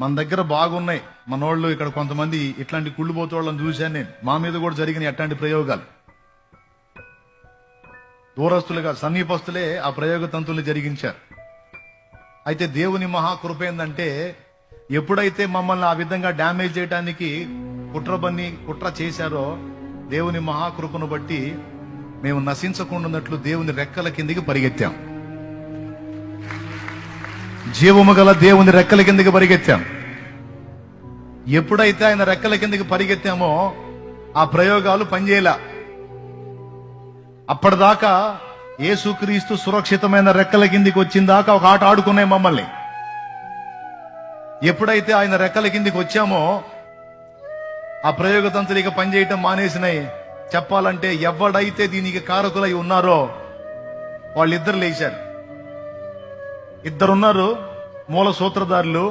మన దగ్గర బాగున్నాయి. మనోళ్ళు ఇక్కడ కొంతమంది ఇట్లాంటి కుళ్ళిపోతాళ్ళని చూశాను నేను. మా మీద కూడా జరిగిన అట్లాంటి ప్రయోగాలు. దూరస్తులుగా సమీపస్తులే ఆ ప్రయోగ తంతుల్ని జరిగించారు. అయితే దేవుని మహాకృప ఏంటంటే ఎప్పుడైతే మమ్మల్ని ఆ విధంగా డ్యామేజ్ చేయడానికి కుట్ర బన్ని కుట్ర చేశారో దేవుని మహాకృపను బట్టి మేము నశించకుండా ఉన్నట్లు దేవుని రెక్కల కిందికి పరిగెత్తాం. జీవము గల దేవుని రెక్కల కిందకి పరిగెత్తాం ఎప్పుడైతే ఆయన రెక్కల కిందకి పరిగెత్తామో ఆ ప్రయోగాలు పనిచేయలే. అప్పటిదాకా ఏసుక్రీస్తు సురక్షితమైన రెక్కల కిందికి వచ్చిన దాకా ఒక ఆట ఆడుకున్నాయి మమ్మల్ని. ఎప్పుడైతే ఆయన రెక్కల కిందికి వచ్చామో ఆ ప్రయోగతంతులు పనిచేయటం మానేసినాయి. చెప్పాలంటే ఎవడైతే దీనికి కారకులై ఉన్నారో వాళ్ళిద్దరు లేచారు. ఇద్దరున్నారు. మూల సూత్రధారులు